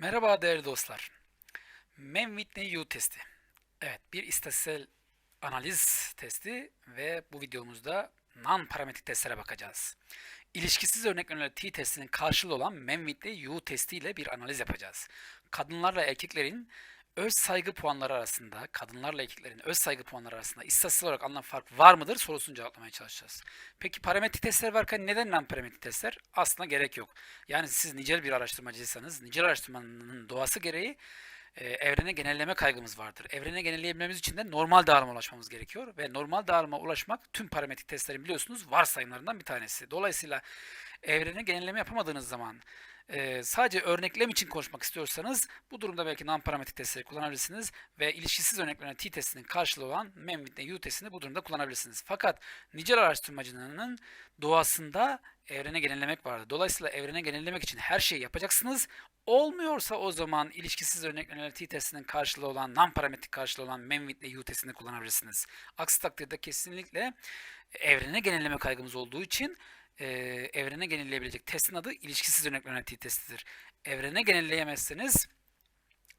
Merhaba değerli dostlar. Men-Whitney U testi. Evet, bir istatistiksel analiz testi ve bu videomuzda non-parametrik testlere bakacağız. İlişkisiz örneklerle T testinin karşılığı olan Men-Whitney U testi ile bir analiz yapacağız. Kadınlarla erkeklerin öz saygı puanları arasında, kadınlarla erkeklerin öz saygı puanları arasında istatistiksel olarak anlam fark var mıdır sorusunu cevaplamaya çalışacağız. Peki parametrik testler varken neden non parametrik testler? Aslında gerek yok. Yani siz nicel bir araştırmacıysanız, nicel araştırmanın doğası gereği e, evrene genelleme kaygımız vardır. Evrene genelleyebilmemiz için de normal dağılıma ulaşmamız gerekiyor ve normal dağılıma ulaşmak tüm parametrik testlerin biliyorsunuz varsayımlarından bir tanesi. Dolayısıyla evrene genelleme yapamadığınız zaman e, sadece örneklem için konuşmak istiyorsanız bu durumda belki non-parametrik testleri kullanabilirsiniz ve ilişkisiz örneklerine t testinin karşılığı olan MEMWIT U testini bu durumda kullanabilirsiniz. Fakat nicel araştırmacının doğasında evrene genellemek vardır. Dolayısıyla evrene genellemek için her şeyi yapacaksınız. Olmuyorsa o zaman ilişkisiz örneklerine t testinin karşılığı olan non-parametrik karşılığı olan MEMWIT U testini kullanabilirsiniz. Aksi takdirde kesinlikle evrene genelleme kaygımız olduğu için e, evrene genelleyebilecek testin adı ilişkisiz örnek yöneltiği testidir. Evrene genelleyemezseniz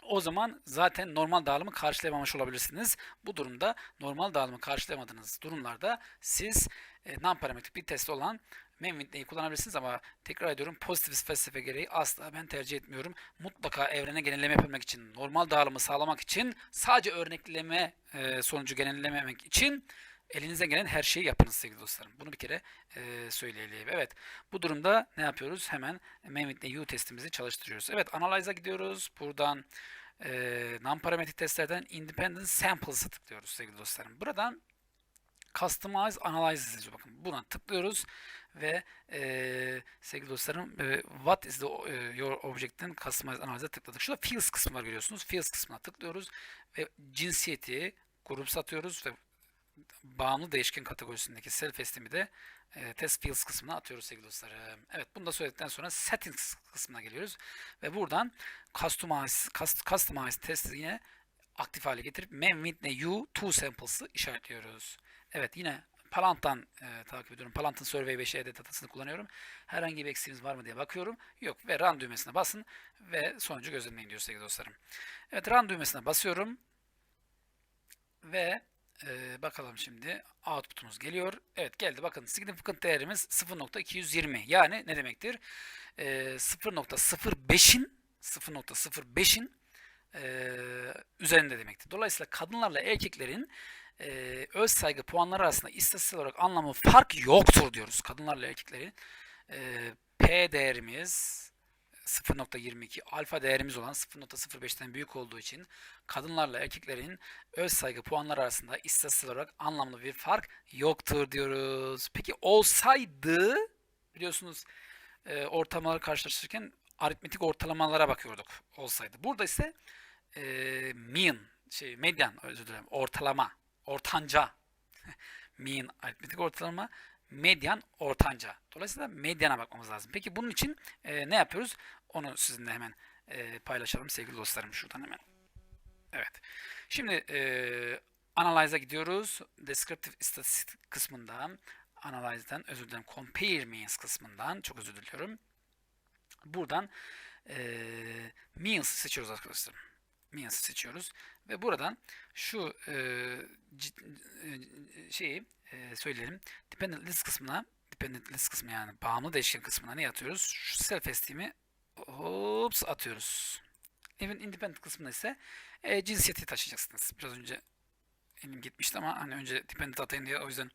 o zaman zaten normal dağılımı karşılayamamış olabilirsiniz. Bu durumda normal dağılımı karşılayamadığınız durumlarda siz e, non-parametrik bir test olan Memwit'neyi kullanabilirsiniz ama tekrar ediyorum pozitif felsefe gereği asla ben tercih etmiyorum. Mutlaka evrene genelleme yapabilmek için, normal dağılımı sağlamak için, sadece örnekleme e, sonucu genellememek için elinize gelen her şeyi yapınız sevgili dostlarım. Bunu bir kere e, söyleyelim. Evet. Bu durumda ne yapıyoruz? Hemen Memwit'le U testimizi çalıştırıyoruz. Evet. Analyze'a gidiyoruz. Buradan e, non-parametrik testlerden Independent Samples'a tıklıyoruz sevgili dostlarım. Buradan Customize Analyze. Bakın buna tıklıyoruz ve e, sevgili dostlarım e, What is the e, your object'in Customize Analyze'a tıkladık. Şurada Fields kısmı var görüyorsunuz. Fields kısmına tıklıyoruz ve cinsiyeti grup satıyoruz ve bağımlı değişken kategorisindeki self esteem'i de e, test fields kısmına atıyoruz sevgili dostlarım. Evet bunu da söyledikten sonra settings kısmına geliyoruz ve buradan customize, customize testi yine aktif hale getirip men with u two samples'ı işaretliyoruz. Evet yine Palant'tan e, takip ediyorum. Palant'ın Survey 5 ED datasını kullanıyorum. Herhangi bir eksiğimiz var mı diye bakıyorum. Yok ve run düğmesine basın ve sonucu gözlemleyin diyor sevgili dostlarım. Evet run düğmesine basıyorum ve ee, bakalım şimdi output'umuz geliyor. Evet geldi. Bakın significant değerimiz 0.220. Yani ne demektir? Ee, 0.05'in 0.05'in e, üzerinde demektir. Dolayısıyla kadınlarla erkeklerin e, öz saygı puanları arasında istatistiksel olarak anlamı fark yoktur diyoruz. Kadınlarla erkeklerin e, P değerimiz 0.22 alfa değerimiz olan 0.05'ten büyük olduğu için kadınlarla erkeklerin öz saygı puanları arasında istatistiksel olarak anlamlı bir fark yoktur diyoruz. Peki olsaydı biliyorsunuz e, ortalamaları karşılaştırırken aritmetik ortalamalara bakıyorduk olsaydı. Burada ise e, mean, şey median özür dilerim ortalama, ortanca mean aritmetik ortalama medyan ortanca. Dolayısıyla medyana bakmamız lazım. Peki bunun için e, ne yapıyoruz? Onu sizinle hemen e, paylaşalım sevgili dostlarım şuradan hemen. Evet. Şimdi e, Analyze'a gidiyoruz. Descriptive istatistik kısmından Analyze'den özür dilerim. Compare means kısmından çok özür diliyorum. Buradan e, means seçiyoruz arkadaşlar. Means seçiyoruz ve buradan şu e, e şeyi e, söyleyelim. Dependent list kısmına dependent list kısmı yani bağımlı değişken kısmına ne atıyoruz? Şu self esteem'i hops atıyoruz. Evin independent kısmında ise e, cinsiyeti taşıyacaksınız. Biraz önce elim gitmişti ama hani önce dependent atayım diye o yüzden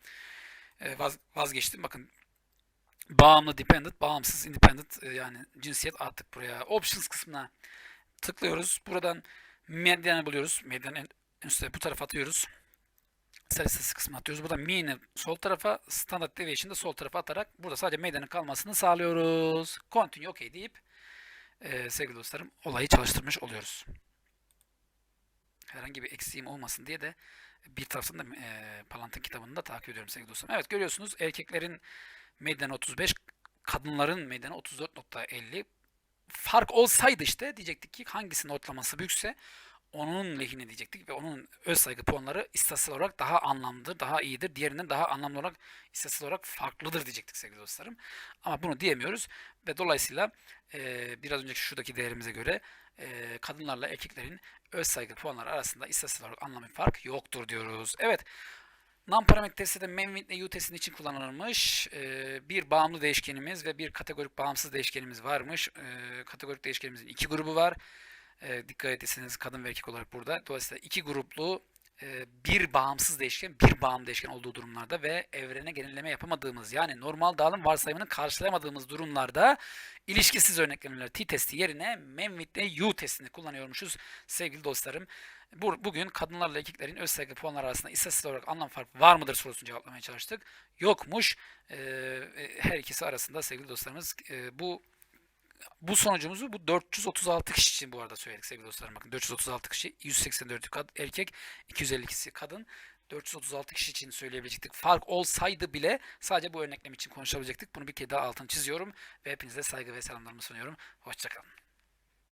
e, vaz, vazgeçtim. Bakın bağımlı dependent, bağımsız independent e, yani cinsiyet attık buraya. Options kısmına tıklıyoruz. Buradan medyanı buluyoruz. Medyanın en üstte bu tarafa atıyoruz. Statistik kısmına atıyoruz. Burada mean'i sol tarafa, standard deviation'ı sol tarafa atarak burada sadece medyanın kalmasını sağlıyoruz. Continue OK deyip e, sevgili dostlarım olayı çalıştırmış oluyoruz. Herhangi bir eksiğim olmasın diye de bir taraftan da e, Palant'ın kitabını da takip ediyorum sevgili dostlarım. Evet görüyorsunuz erkeklerin medyanı 35, kadınların medyanı 34.50. Fark olsaydı işte diyecektik ki hangisinin ortalaması büyükse onun lehine diyecektik ve onun öz saygı puanları istatistiksel olarak daha anlamlıdır, daha iyidir. Diğerinden daha anlamlı olarak istatistiksel olarak farklıdır diyecektik sevgili dostlarım. Ama bunu diyemiyoruz ve dolayısıyla e, biraz önceki şuradaki değerimize göre e, kadınlarla erkeklerin öz saygı puanları arasında istatistik olarak anlamlı fark yoktur diyoruz. Evet. Non-parametre testi de Memwith ile U testinin için kullanılmış. Ee, bir bağımlı değişkenimiz ve bir kategorik bağımsız değişkenimiz varmış. Ee, kategorik değişkenimizin iki grubu var. Ee, dikkat etseniz kadın ve erkek olarak burada. Dolayısıyla iki gruplu e, bir bağımsız değişken, bir bağımlı değişken olduğu durumlarda ve evrene genelleme yapamadığımız yani normal dağılım varsayımını karşılayamadığımız durumlarda ilişkisiz örneklemeler T testi yerine ile U testini kullanıyormuşuz sevgili dostlarım. Bu, bugün kadınlarla erkeklerin öz saygı puanları arasında istatistik olarak anlam farkı var mıdır sorusunu cevaplamaya çalıştık. Yokmuş. Ee, e, her ikisi arasında sevgili dostlarımız e, bu bu sonucumuzu bu 436 kişi için bu arada söyledik sevgili dostlarım. Bakın 436 kişi, 184 kad- erkek, 252'si kadın. 436 kişi için söyleyebilecektik. Fark olsaydı bile sadece bu örneklem için konuşabilecektik. Bunu bir kere daha altını çiziyorum ve hepinize saygı ve selamlarımı sunuyorum. Hoşçakalın.